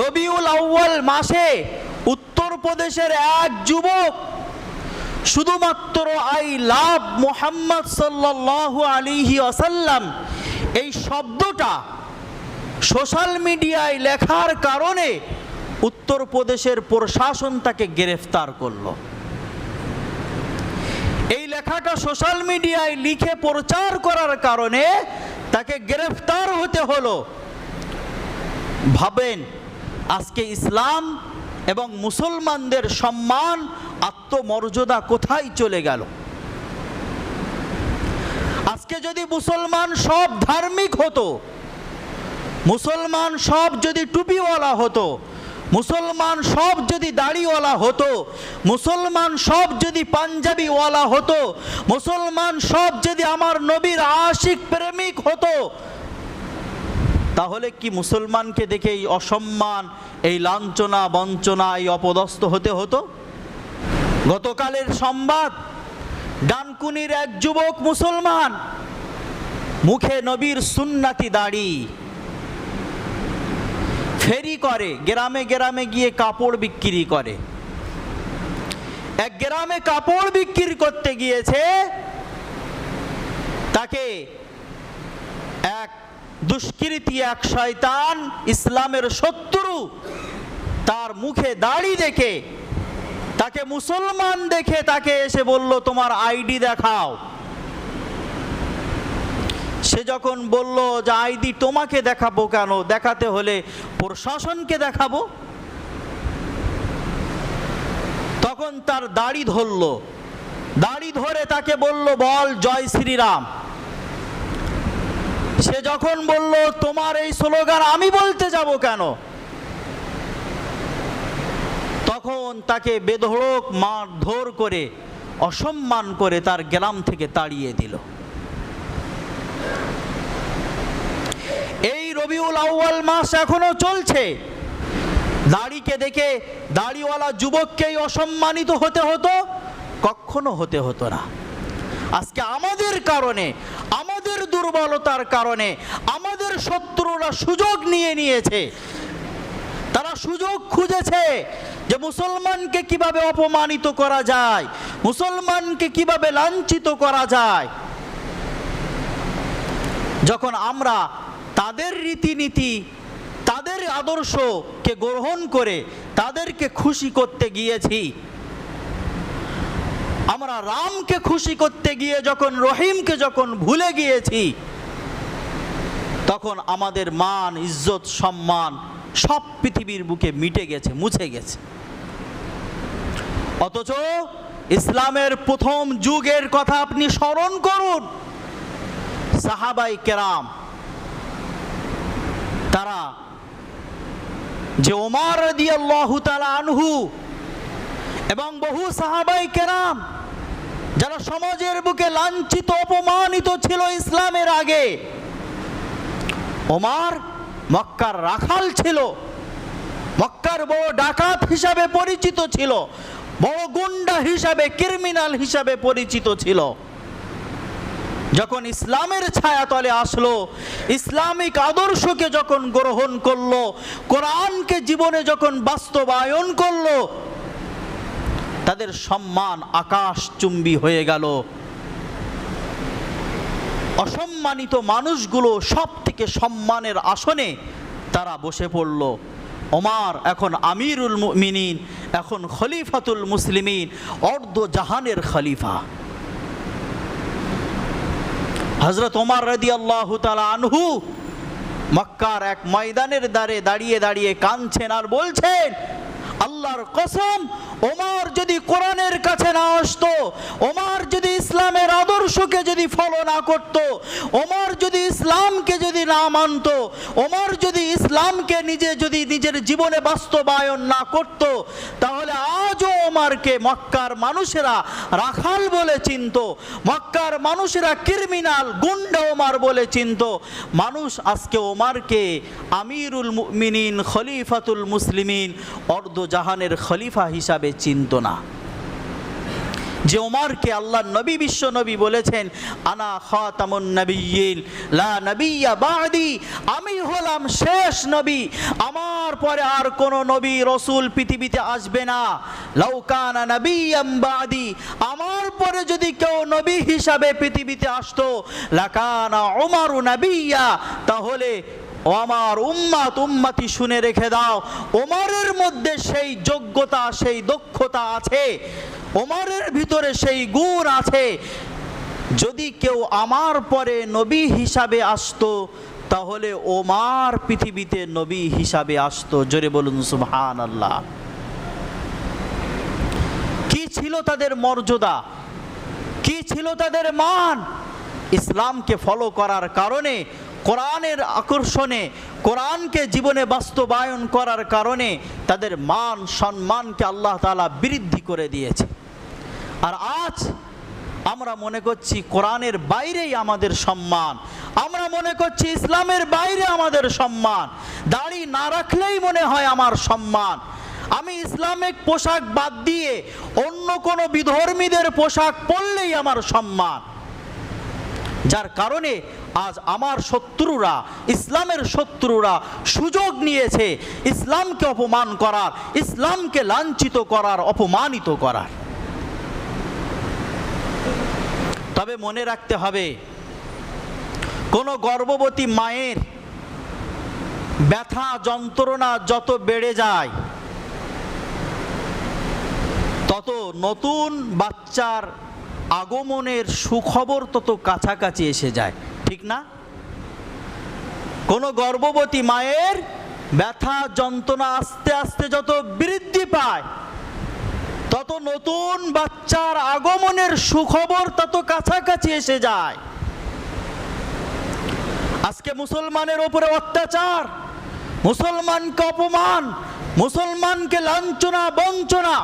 রবিউল আউ্য়াল মাসে উত্তরপ্রদেশের এক যুবক শুধুমাত্র আই লাভ মোহাম্মদ সাল্লাহ আলিহি আসাল্লাম এই শব্দটা সোশ্যাল মিডিয়ায় লেখার কারণে উত্তরপ্রদেশের প্রশাসন তাকে গ্রেফতার করল। এই লেখাটা সোশ্যাল মিডিয়ায় লিখে প্রচার করার কারণে তাকে গ্রেফতার হতে হলো। ভাবেন আজকে ইসলাম এবং মুসলমানদের সম্মান, আত্মমর্যাদা কোথায় চলে গেল? আজকে যদি মুসলমান সব ধার্মিক হতো, মুসলমান সব যদি টুপিওয়ালা হতো, মুসলমান সব যদি দাড়িওয়ালা হতো, মুসলমান সব যদি পাঞ্জাবিওয়ালা হতো, মুসলমান সব যদি আমার নবীর আশিক প্রেমিক হতো তাহলে কি মুসলমানকে দেখে এই অসম্মান, এই লাঞ্ছনা, বঞ্চনা, এই অপদস্থ হতে হতো? গতকালের সংবাদ, ডানকুনির এক যুবক মুসলমান, মুখে নবীর সুন্নাতি দাড়ি, ফেরি করে, গ্রামে গ্রামে গিয়ে কাপড় বিক্রি করে। এক গ্রামে কাপড় বিক্রি করতে গিয়েছে, তাকে দুষ্কৃতী এক শয়তান ইসলামের শত্রু। তার মুখে দাড়ি দেখে, তাকে মুসলমান দেখে তাকে এসে বলল, তোমার আইডি দেখাও। সে যখন বলল যে, আইডি তোমাকে দেখাবো কেন? দেখাতে হলে প্রশাসনকে দেখাবো। তখন তার দাড়ি ধরল। দাড়ি ধরে তাকে বলল, বল, জয় শ্রীরাম। সে যখন বলল, তোমার এই স্লোগান আমি বলতে যাব কেন? তখন তাকে বেধড়ক মারধর করে, অসম্মান করে তার গ্রাম থেকে তাড়িয়ে দিল। এই রবিউল আউয়াল মাস এখনও চলছে। দাড়িকে দেখে দাড়িওয়ালা যুবককেই অসম্মানিত হতে হতো, কখনো হতে হতো না। আজকে আমাদের কারণে দুর্বলতার কারণে আমাদের শত্রুরা সুযোগ নিয়ে নিয়েছে। তারা সুযোগ খুঁজেছে যে মুসলমানকে কীভাবে অপমানিত করা যায়, মুসলমানকে কীভাবে লাঞ্ছিত করা যায়। যখন আমরা তাদের রীতিনীতি, তাদের আদর্শকে গ্রহণ করে তাদেরকে খুশি করতে গিয়েছি আমরা রামকে খুশি করতে গিয়ে যখন, রহিমকে যখন ভুলে গিয়েছি, তখন আমাদের মান, ইজ্জত, সম্মান সব পৃথিবীর বুকে মিটে গেছে, মুছে গেছে। অথচ ইসলামের প্রথম যুগের কথা আপনি স্মরণ করুন। সাহাবাই কেরাম, তারা যে ওমার তাআলা আনহু এবং বহু সাহাবাই কেরাম, যারা সমাজের বুকে লাঞ্ছিত, অপমানিত ছিল ইসলামের আগে, ওমার মক্কার রাখাল ছিল, মক্কার বড় ডাকাত হিসাবে পরিচিত ছিল, বড় গুন্ডা হিসাবে, ক্রিমিনাল হিসাবে পরিচিত ছিল। যখন ইসলামের ছায়াতলে আসলো, ইসলামিক আদর্শকে যখন গ্রহণ করল, কোরআনকে জীবনে যখন বাস্তবায়ন করল তাদের সম্মান আকাশ চুম্বি হয়ে গেল। অসম্মানিত মানুষগুলো সব থেকে সম্মানের আসনে তারা বসে পড়ল। ওমার এখন আমিরুল মিনিন এখন খলিফাতুল মুসলিমিন, অর্ধ জাহানের খলিফা। হজরত ওমার রদি আল্লাহ আনহু মক্কার এক ময়দানের দ্বারে দাঁড়িয়ে দাঁড়িয়ে কাঁদছেন আর বলছেন আল্লাহর কসম ওমার যদি কোরআনের কাছে না আসতো ওমার যদি ইসলামের আদর্শকে যদি ফলো না করত, ওমর যদি ইসলামকে যদি না মানত, ওমর যদি ইসলামকে নিজে যদি নিজের জীবনে বাস্তবায়ন না করত, তাহলে আজও ওমারকে মক্কার মানুষেরা রাখাল বলে চিনত, মক্কার মানুষেরা ক্রিমিনাল গুন্ডা ওমার বলে চিনত। মানুষ আজকে ওমারকে আমিরুল মিনিন খলিফাতুল মুসলিমিন অর্ধ জাহানের খলিফা হিসাবে চিনত না। যে ওমরকে আল্লাহ নবী, বিশ্ব নবী বলেছেন, আনা খাতামুন নবিয়্যিন, লা নবিয়্যা বাদি, আমি হলাম শেষ নবী, আমার পরে আর কোনো নবী, রসুল পৃথিবীতে আসবে না। লাউকানা নবিয়্যাম বাদি, আমার পরে যদি কেউ নবী হিসাবে পৃথিবীতে আসতো, লাকানা ওমরু নবিয়্যা, তাহলে আমার উম্মাত, উম্মাতি শুনে রেখে দাও, ওমরের মধ্যে সেই যোগ্যতা, সেই দক্ষতা আছে। ওমরের ভিতরে সেই গুণ আছে। যদি কেউ আমার পরে নবী হিসাবে আসতো, তাহলে ওমার পৃথিবীতে নবী হিসাবে আসতো। জোরে বলুন সুবহান আল্লাহ কি ছিল তাদের মর্যাদা? কি ছিল তাদের মান? ইসলামকে ফলো করার কারণে, কোরআনের আকর্ষণে, কোরআনকে জীবনে বাস্তবায়ন করার কারণে তাদের মান, সম্মানকে আল্লাহ তালা বৃদ্ধি করে দিয়েছে। আর আজ আমরা মনে করছি কোরআনের বাইরেই আমাদের সম্মান। আমরা মনে করছি ইসলামের বাইরে আমাদের সম্মান। দাড়ি না রাখলেই মনে হয় আমার সম্মান। আমি ইসলামিক পোশাক বাদ দিয়ে অন্য কোনো বিধর্মীদের পোশাক পরলেই আমার সম্মান। যার কারণে আজ আমার শত্রুরা, ইসলামের শত্রুরা সুযোগ নিয়েছে ইসলামকে অপমান করার, ইসলামকে লাঞ্ছিত করার, অপমানিত করার। তবে মনে রাখতে হবে, কোনো গর্ভবতী মায়ের ব্যথা যন্ত্রণা যত বেড়ে যায়, তত নতুন বাচ্চার আগমনের সুখবর তত কাছাকাছি এসে যায়, ঠিক না? কোনো গর্ভবতী মায়ের ব্যথা যন্ত্রণা আস্তে আস্তে যত বৃদ্ধি পায় তত নতুন বাচ্চার আগমনের সুখবর তত কাছাকাছি এসে যায়। আজকে মুসলমানের ওপরে অত্যাচার, মুসলমানকে অপমান, মুসলমানকে লাঞ্ছনা, বঞ্চনা,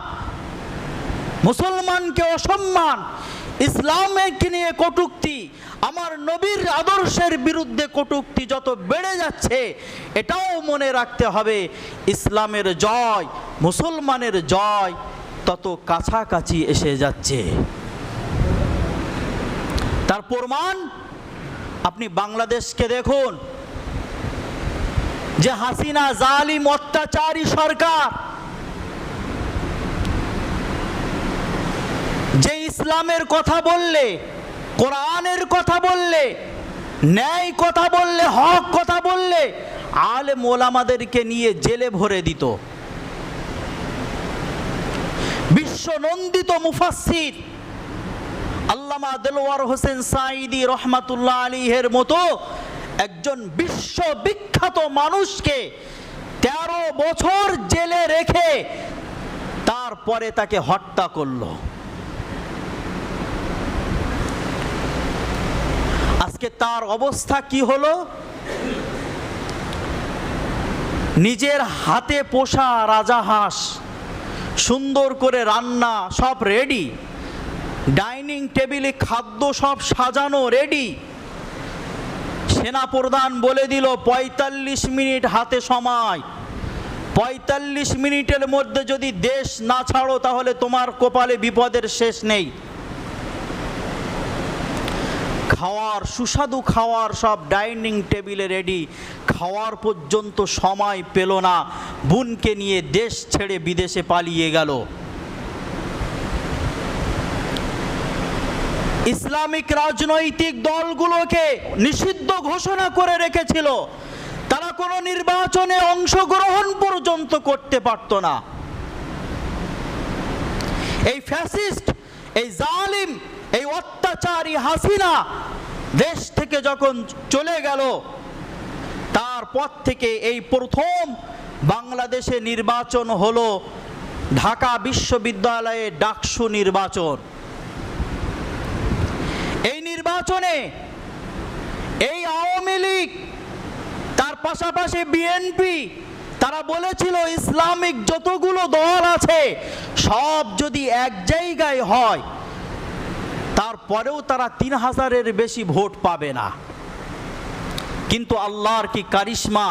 মুসলমানকে অসম্মান, ইসলামকে নিয়ে কটুক্তি, আমার নবীর আদর্শের বিরুদ্ধে কটুক্তি যত বেড়ে যাচ্ছে, এটাও মনে রাখতে হবে, ইসলামের জয়, মুসলমানের জয় তত কাছাকাছি এসে যাচ্ছে। তার প্রমাণ আপনি বাংলাদেশকে দেখুন। যে হাসিনা জালিম অত্যাচারী সরকার। যে ইসলামের কথা বললে, কোরআনের কথা বললে, ন্যায় কথা বললে, হক কথা বললে আলে মোলামাদেরকে নিয়ে জেলে ভরে দিত। বিশ্ব নন্দিত মুফাসির আল্লামা দেলোয়ার হোসেন সাইদি রহমাতুল্লাহ আলীহের মতো একজন বিশ্ববিখ্যাত মানুষকে তেরো বছর জেলে রেখে তারপরে তাকে হত্যা করল। আজকে তার অবস্থা কি হলো? নিজের হাতে পোষা রাজাহাঁস সুন্দর করে রান্না সব রেডি ডাইনিং টেবিলে খাদ্য সব সাজানো রেডি সেনা সেনাপ্রধান বলে দিল, পঁয়তাল্লিশ মিনিট হাতে সময়। পঁয়তাল্লিশ মিনিটের মধ্যে যদি দেশ না ছাড়ো, তাহলে তোমার কপালে বিপদের শেষ নেই। খাওয়ার, সুস্বাদু খাওয়ার সব ডাইনিং টেবিলে রেডি খাওয়ার পর্যন্ত সময় পেল না। বোনকে নিয়ে দেশ ছেড়ে বিদেশে পালিয়ে গেল। ইসলামিক রাজনৈতিক দলগুলোকে নিষিদ্ধ ঘোষণা করে রেখেছিল। তারা কোনো নির্বাচনে অংশগ্রহণ পর্যন্ত করতে পারত না। এই ফ্যাসিস্ট, এই জালিম, এই অত্যাচারী হাসিনা দেশ থেকে যখন চলে গেল তারপর থেকে এই প্রথম বাংলাদেশে নির্বাচন হলো ঢাকা বিশ্ববিদ্যালয়ে ডাকসু নির্বাচন। এই নির্বাচনে এই আওয়ামী লীগ, তার পাশাপাশি বিএনপি, তারা বলেছিল ইসলামিক যতগুলো দল আছে, সব যদি এক জায়গায় হয়, তারপরেও তারা তিন হাজারের বেশি ভোট পাবে না। কিন্তু আল্লাহর কি কারিশমা?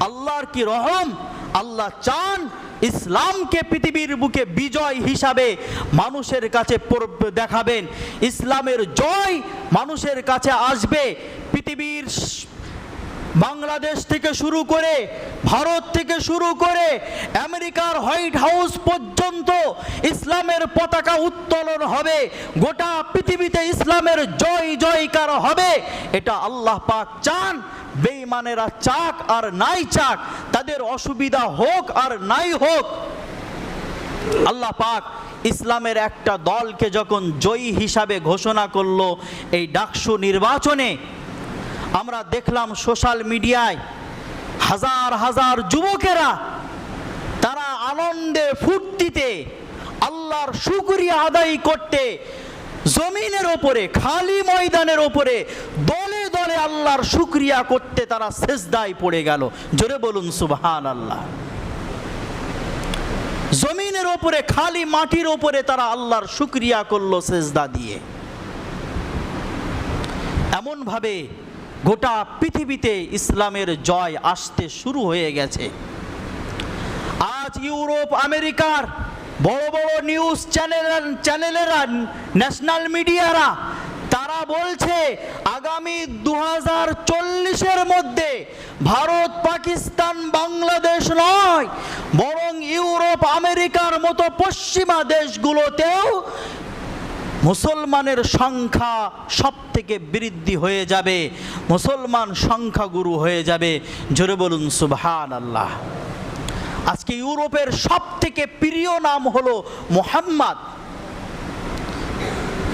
আল্লাহর কি রহম? আল্লাহ চান ইসলামকে পৃথিবীর বুকে বিজয় হিসাবে মানুষের কাছে দেখাবেন। ইসলামের জয় মানুষের কাছে আসবে। পৃথিবীর বাংলাদেশ থেকে শুরু করে, ভারত থেকে শুরু করে, আমেরিকার হোয়াইট হাউস পর্যন্ত ইসলামের পতাকা উত্তোলন হবে। গোটা পৃথিবীতে ইসলামের জয় জয়কার হবে। এটা আল্লাহ পাক চান। বেঈমানেরা চাক আর নাই চাক। তাদের অসুবিধা হোক আর নাই হোক। আল্লাহ পাক ইসলামের একটা দলকে যখন জয়ী হিসাবে ঘোষণা করল, এই ডাকসু নির্বাচনে আমরা দেখলাম সোশ্যাল মিডিয়ায় হাজার হাজার যুবকেরা তারা আনন্দে ফুর্তিতে আল্লাহর শুকরিয়া আদায় করতে জমিনের ওপরে, খালি ময়দানের ওপরে, দলে দলে আল্লাহর শুকরিয়া করতে তারা সেজদায় পড়ে গেল। জোরে বলুন সুবহান আল্লাহ জমিনের ওপরে, খালি মাটির ওপরে তারা আল্লাহর শুকরিয়া করল সেজদা দিয়ে। এমনভাবে গোটা পৃথিবীতে ইসলামের জয় আসতে শুরু হয়ে গেছে। আজ ইউরোপ, আমেরিকার বড় বড় নিউজ চ্যানেল, চ্যানেলেরা, ন্যাশনাল মিডিয়ারা, তারা বলছে, আগামী দু হাজার চল্লিশের মধ্যে ভারত, পাকিস্তান, বাংলাদেশ নয়, বরং ইউরোপ, আমেরিকার মতো পশ্চিমা দেশগুলোতেও মুসলমানের সংখ্যা সব থেকে বৃদ্ধি হয়ে যাবে। মুসলমান সংখ্যাগুরু হয়ে যাবে। জোরে বলুন সুবহান আল্লাহ আজকে ইউরোপের সব থেকে প্রিয় নাম হলো মোহাম্মদ।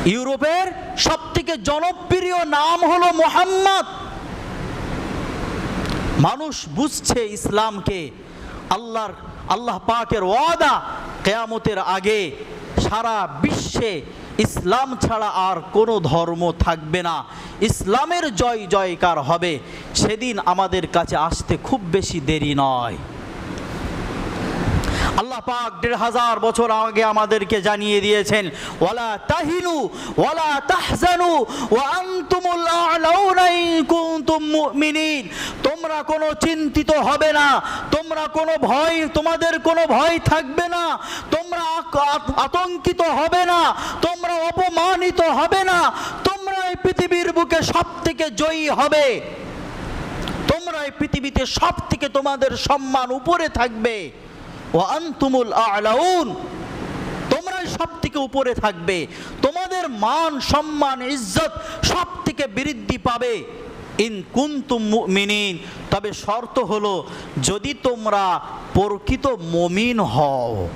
ইউরোপের সব থেকে জনপ্রিয় নাম হলো মোহাম্মদ। মানুষ বুঝছে ইসলামকে। আল্লাহর, আল্লাহ পাকের ওয়াদা কেয়ামতের আগে সারা বিশ্বে ইসলাম ছাড়া আর কোনো ধর্ম থাকবে না। ইসলামের জয় জয়কার হবে। সেদিন আমাদের কাছে আসতে খুব বেশি দেরি নয়। আল্লাহ পাক দেড় হাজার বছর আগে আমাদেরকে জানিয়ে দিয়েছেন, ওয়ালা তাহিনু, ওয়ালা তাহজানু, ওয়া আনতুমুল আ'লাউনা ইন কুনতুম মুমিনিন। তোমরা কোনো চিন্তিত হবে না। তোমরা কোনো ভয়, তোমাদের কোনো ভয় থাকবে না। তোমরা আতঙ্কিত হবে না, তোমরা অপমানিত হবে না, তোমরা এই পৃথিবীর বুকে সব থেকে জয়ী হবে। তোমরা এই পৃথিবীতে সব থেকে তোমাদের সম্মান উপরে থাকবে। ও আন্তুমুল আলাউন। তোমরাই সব থেকে উপরে থাকবে। তোমাদের মান, সম্মান, ইজ্জত সব থেকে বৃদ্ধি পাবে। ইন কুন্তুম মুমিনিন। তবে শর্ত হলো, যদি তোমরা প্রকৃত মমিন হও।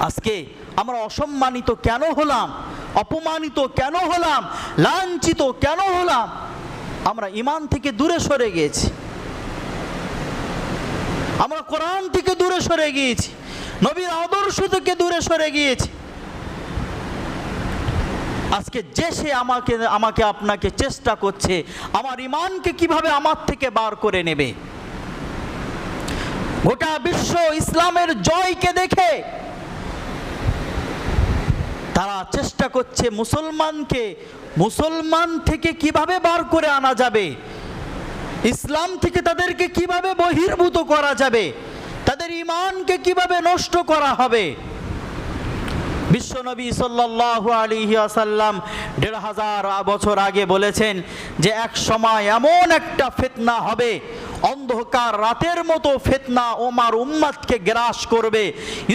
আজকে আমরা অসম্মানিত কেন হলাম? অপমানিত কেন হলাম? লাঞ্ছিত কেন হলাম? আমরা ইমান থেকে দূরে সরে গিয়েছি। আমরা কোরআন থেকে দূরে সরে গিয়েছি। নবীর আদর্শ থেকে দূরে সরে গিয়েছি। আজকে যে সে আমাকে আমাকে আপনাকে চেষ্টা করছে, আমার ইমানকে কীভাবে আমার থেকে বার করে নেবে? গোটা বিশ্ব ইসলামের জয়কে দেখে তারা চেষ্টা করছে মুসলমানকে, মুসলমান থেকে কীভাবে বার করে আনা যাবে? ইসলাম থেকে তাদেরকে কীভাবে বহির্ভূত করা যাবে? তাদের ইমানকে কীভাবে নষ্ট করা হবে? বিশ্বনবী সাল্লাল্লাহু আলাইহি আসাল্লাম দেড় হাজার বছর আগে বলেছেন যে এক সময় এমন একটা ফিতনা হবে অন্ধকার রাতের মতো ফেতনা ওমার উম্মাদকে গ্রাস করবে।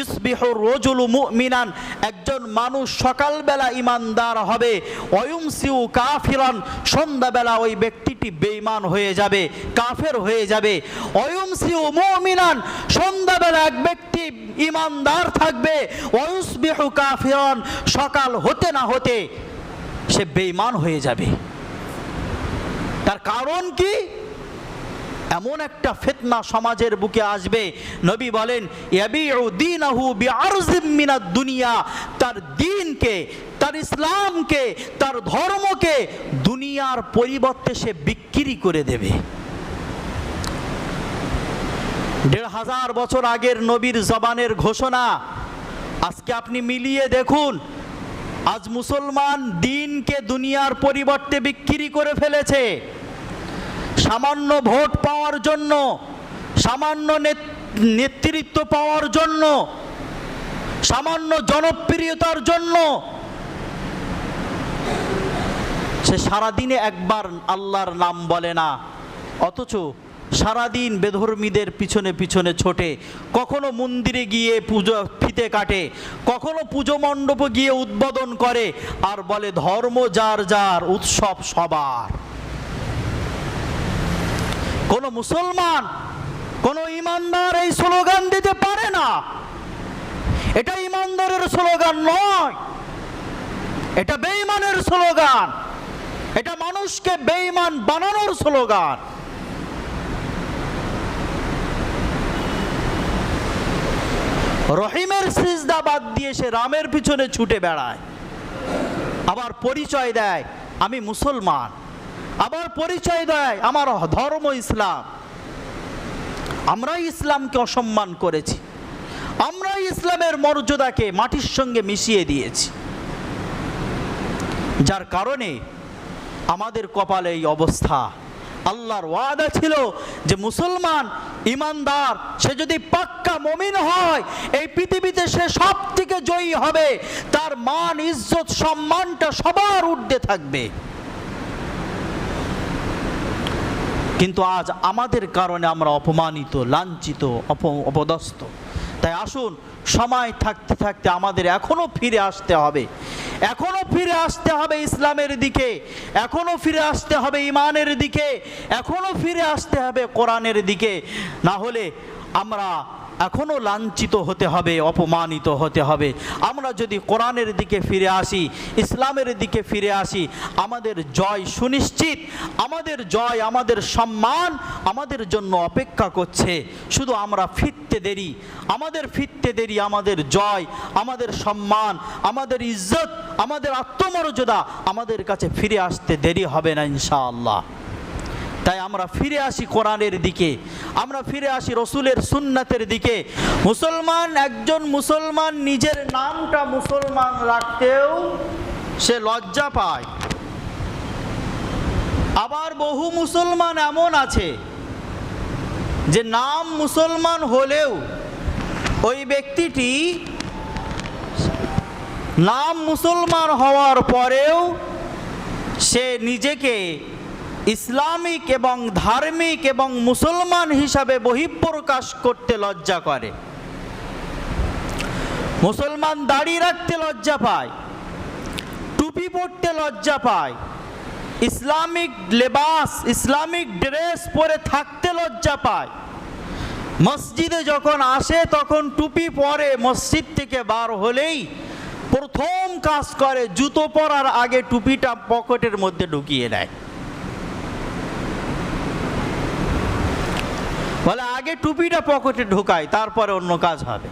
ইসবিহুর রজুলু মুমিনান, একজন মানুষ সকালবেলা ইমানদার হবে। অয়ুমসিউ কাফিরান, সন্ধ্যাবেলা ওই ব্যক্তিটি বেঈমান হয়ে যাবে, কাফের হয়ে যাবে। অয়ুমসিউ মুমিনান, সন্ধ্যাবেলা এক ব্যক্তি ইমানদার থাকবে। অয়ুসবিহু কাফিরান, সকাল হতে না হতে সে বেঈমান হয়ে যাবে। তার কারণ কি? এমন একটা ফিতনা সমাজের বুকে আসবে। নবী বলেন দুনিয়া। তার দিনকে, তার ইসলামকে, তার ধর্মকে দুনিয়ার পরিবর্তে সে বিক্রি করে দেবে। দেড় হাজার বছর আগের নবীর জবানের ঘোষণা। আজকে আপনি মিলিয়ে দেখুন, আজ মুসলমান দিনকে দুনিয়ার পরিবর্তে বিক্রি করে ফেলেছে। সামান্য ভোট পাওয়ার জন্য, সামান্য নেত- নেতৃত্ব পাওয়ার জন্য, সামান্য জনপ্রিয়তার জন্য, সে সারাদিনে একবার আল্লাহর নাম বলে না। অথচ সারাদিন বেধর্মীদের পিছনে পিছনে ছোটে, কখনো মন্দিরে গিয়ে পুজো ফিতে কাটে, কখনো পুজো মণ্ডপে গিয়ে উদ্বোধন করে, আর বলে ধর্ম যার যার, উৎসব সবার। কোন মুসলমান, কোন ইমানদার এই স্লোগান দিতে পারে না। এটা ইমানদারের স্লোগান নয়। এটা বেঈমানের স্লোগান। এটা মানুষকে বেঈমান বানানোর স্লোগান। রহিমের সিজদা বাদ দিয়ে সে রামের পিছনে ছুটে বেড়ায়। আবার পরিচয় দেয়, আমি মুসলমান। আবার পরিচয় দেয় আমার ধর্ম ইসলাম। আমরা ইসলামকে অসম্মান করেছি। আমরা ইসলামের মর্যাদাকে মাটির সঙ্গে মিশিয়ে দিয়েছি। যার কারণে আমাদের কপালে এই অবস্থা। আল্লাহর ওয়াদা ছিল যে মুসলমান ইমানদার, সে যদি পাক্কা মমিন হয়, এই পৃথিবীতে সে সব থেকে জয়ী হবে। তার মান, ইজ্জত, সম্মানটা সবার ঊর্ধ্বে থাকবে। কিন্তু আজ আমাদের কারণে আমরা অপমানিত, লাঞ্ছিত, অপ, অপদস্থ। তাই আসুন, সময় থাকতে থাকতে আমাদের এখনও ফিরে আসতে হবে। এখনও ফিরে আসতে হবে ইসলামের দিকে। এখনও ফিরে আসতে হবে ইমানের দিকে। এখনও ফিরে আসতে হবে কোরআনের দিকে। না হলে আমরা এখনও লাঞ্ছিত হতে হবে, অপমানিত হতে হবে। আমরা যদি কোরআনের দিকে ফিরে আসি, ইসলামের দিকে ফিরে আসি, আমাদের জয় সুনিশ্চিত, আমাদের জয়, আমাদের সম্মান আমাদের জন্য অপেক্ষা করছে। শুধু আমরা ফিরতে দেরি, আমাদের ফিরতে দেরি, আমাদের জয়, আমাদের সম্মান, আমাদের ইজ্জত, আমাদের আত্মমর্যাদা আমাদের কাছে ফিরে আসতে দেরি হবে না, ইনশাআল্লাহ। তাই আমরা ফিরে আসি কোরআনের দিকে। আমরা ফিরে আসি রসুলের সুন্নাতের দিকে। মুসলমান একজন মুসলমান নিজের নামটা মুসলমান রাখতেও সে লজ্জা পায়। আবার বহু মুসলমান এমন আছে যে নাম মুসলমান হলেও ওই ব্যক্তিটি নাম মুসলমান হওয়ার পরেও সে নিজেকে ইসলামিক এবং ধার্মিক এবং মুসলমান হিসাবে বহিঃপ্রকাশ করতে লজ্জা করে। মুসলমান দাড়ি রাখতে লজ্জা পায়, টুপি পরতে লজ্জা পায়, ইসলামিক লেবাস, ইসলামিক ড্রেস পরে থাকতে লজ্জা পায়। মসজিদে যখন আসে তখন টুপি পরে মসজিদ থেকে বার হলেই প্রথম কাজ করে জুতো পরার আগে টুপিটা পকেটের মধ্যে ঢুকিয়ে দেয়। বলে, আগে টুপিটা পকেটে ঢোকায় তারপরে অন্য কাজ হবে।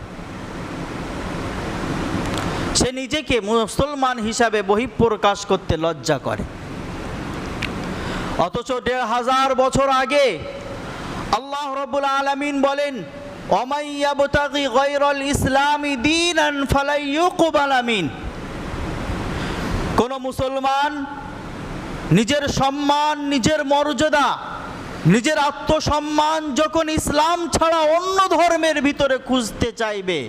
সে নিজেকে মুসলমান হিসাবে বহিঃপ্রকাশ করতে লজ্জা করে। অথচ দেড় হাজার বছর আগে আল্লাহ রব্বুল আলামিন বলেন অমাইয়াবতাগি ইসলামী ফালাইয়ুকুবাল আমিন। কোন মুসলমান নিজের সম্মান, নিজের মর্যাদা নিজের আত্মসম্মান যখন ইসলাম ছাড়া অন্য ধর্মের ভিতরে খুঁজতে চাইবে,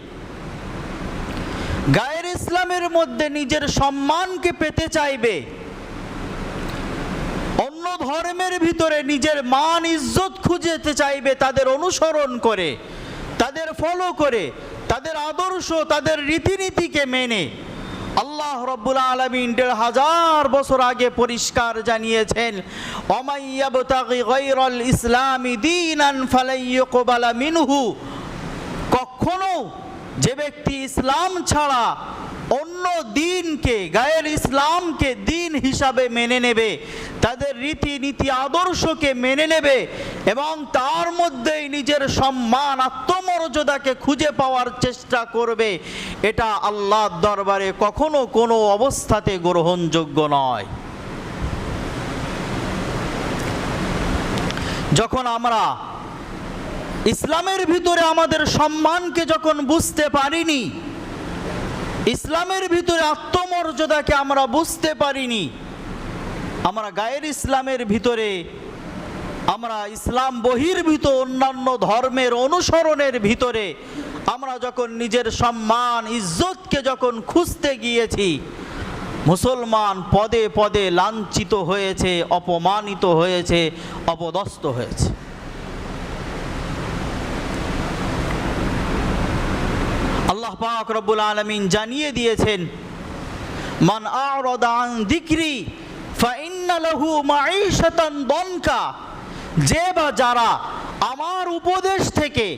গায়ের ইসলামের মধ্যে নিজের সম্মানকে পেতে চাইবে, অন্য ধর্মের ভিতরে নিজের মান, ইজ্জত খুঁজেতে চাইবে, তাদের অনুসরণ করে, তাদের ফলো করে, তাদের আদর্শ, তাদের রীতিনীতিকে মেনে। আল্লাহ রব্বুল আলমিন দেড় হাজার বছর আগে পরিষ্কার জানিয়েছেন ইসলামী দিন মিনহু। কখনো যে ব্যক্তি ইসলাম ছাড়া অন্য দিনকে, গায়ের ইসলামকে দিন হিসাবে মেনে নেবে, তাদের রীতিনীতি আদর্শকে মেনে নেবে এবং তার মধ্যেই নিজের সম্মান, আত্মমর্যাদাকে খুঁজে পাওয়ার চেষ্টা করবে। এটা আল্লাহর দরবারে কখনো কোনো অবস্থাতে গ্রহণযোগ্য নয়। যখন আমরা ইসলামের ভিতরে আমাদের সম্মানকে যখন বুঝতে পারিনি ইসলামের ভিতরে আত্মমর্যাদাকে আমরা বুঝতে পারিনি। আমরা গায়ের ইসলামের ভিতরে, আমরা ইসলাম বহির্ভূত অন্যান্য ধর্মের অনুসরণের ভিতরে, আমরা যখন নিজের সম্মান, ইজ্জতকে যখন খুঁজতে গিয়েছি, মুসলমান পদে পদে লাঞ্ছিত হয়েছে, অপমানিত হয়েছে, অপদস্থ হয়েছে। আল্লাহ পাক রব্বুল আলমিন জানিয়ে দিয়েছেন, মান আ'রাদা আন যিকরি ফাইন্না লাহু মাঈশাতান দনকা যে বা যারা আমার উপদেশ থেকে,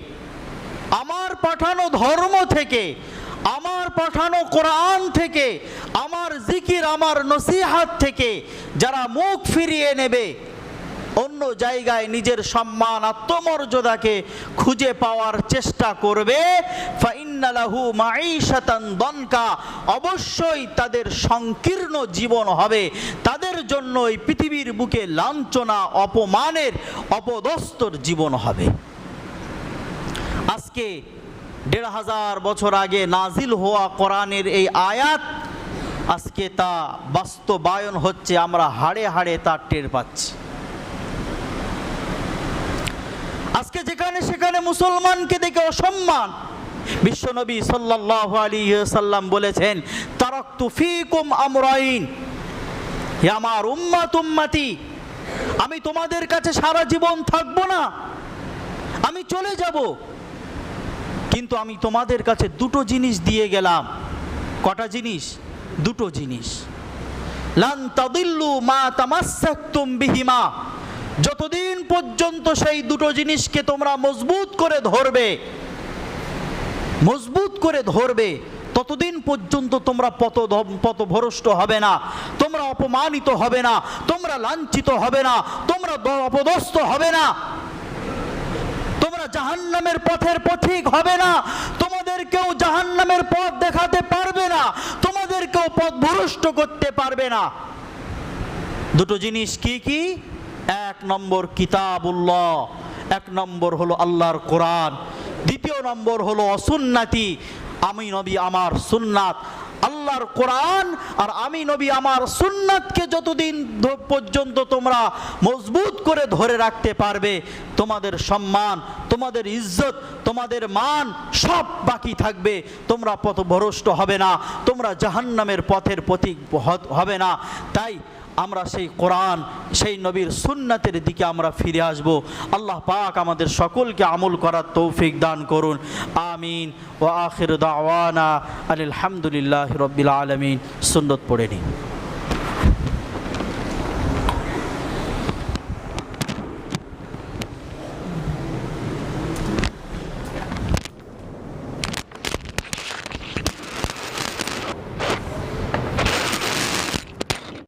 আমার পাঠানো ধর্ম থেকে, আমার পাঠানো কোরআন থেকে, আমার জিকির আমার নসিহাত থেকে, যারা মুখ ফিরিয়ে নেবে অন্য জায়গায় নিজের সম্মান, আত্মমর্যাদাকে খুঁজে পাওয়ার চেষ্টা করবে। দনকা, অবশ্যই তাদের সংকীর্ণ জীবন হবে। তাদের জন্য এই পৃথিবীর বুকে লাঞ্ছনা, অপমানের অপদস্তর জীবন হবে। আজকে দেড় হাজার বছর আগে নাজিল হওয়া কোরআনের এই আয়াত, আজকে তা বাস্তবায়ন হচ্ছে, আমরা হাড়ে হাড়ে তা টের পাচ্ছি আজকে যেখানে মুসলমানকে দেখে অসম্মান। বিশ্বনবী আলাইহি সাল্লাম বলেছেন আমরাইন। আমার আমি তোমাদের কাছে সারা জীবন থাকব না। আমি চলে যাব। কিন্তু আমি তোমাদের কাছে দুটো জিনিস দিয়ে গেলাম। কটা জিনিস? দুটো জিনিস। লান তাদিল্লু মা তামাসাকতুম বিহিমা। যতদিন পর্যন্ত সেই দুটো জিনিসকে তোমরা মজবুত করে ধরবে, মজবুত করে ধরবে, ততদিন পর্যন্ত তোমরা পত পথভ্রষ্ট হবে না, তোমরা অপমানিত হবে না, তোমরা লাঞ্ছিত হবে না, তোমরা অপদস্থ হবে না। তোমরা জাহান্নামের পথের পথিক হবে না, তোমাদের কেউ জাহান্নামের পথ দেখাতে পারবে না, তোমাদের কেউ পথ ভ্রষ্ট করতে পারবে না। দুটো জিনিস কি কি? এক নম্বর কিতাবুল্লাহ, এক নম্বর হলো আল্লাহর কোরআন, দ্বিতীয় নম্বর হলো অসুন্নাতি, আমি নবী আমার সুন্নাত, আল্লাহর কোরআন আর আমি নবী আমার সুন্নাতকে যতদিন পর্যন্ত তোমরা মজবুত করে ধরে রাখতে পারবে, তোমাদের সম্মান, তোমাদের ইজ্জত, তোমাদের মান সব বাকি থাকবে, তোমরা পথ পথভ্রষ্ট হবে না, তোমরা জাহান্নামের পথের প্রতীক হবে না। তাই আমরা সেই কোরআন, সেই নবীর সুন্নাতের দিকে আমরা ফিরে আসব। আল্লাহ পাক আমাদের সকলকে আমল করার তৌফিক দান করুন। আমিন। ও আখির দাওয়ানা আলহামদুলিল্লাহ রবিল আলমিন। সুন্নত পড়ে নিন।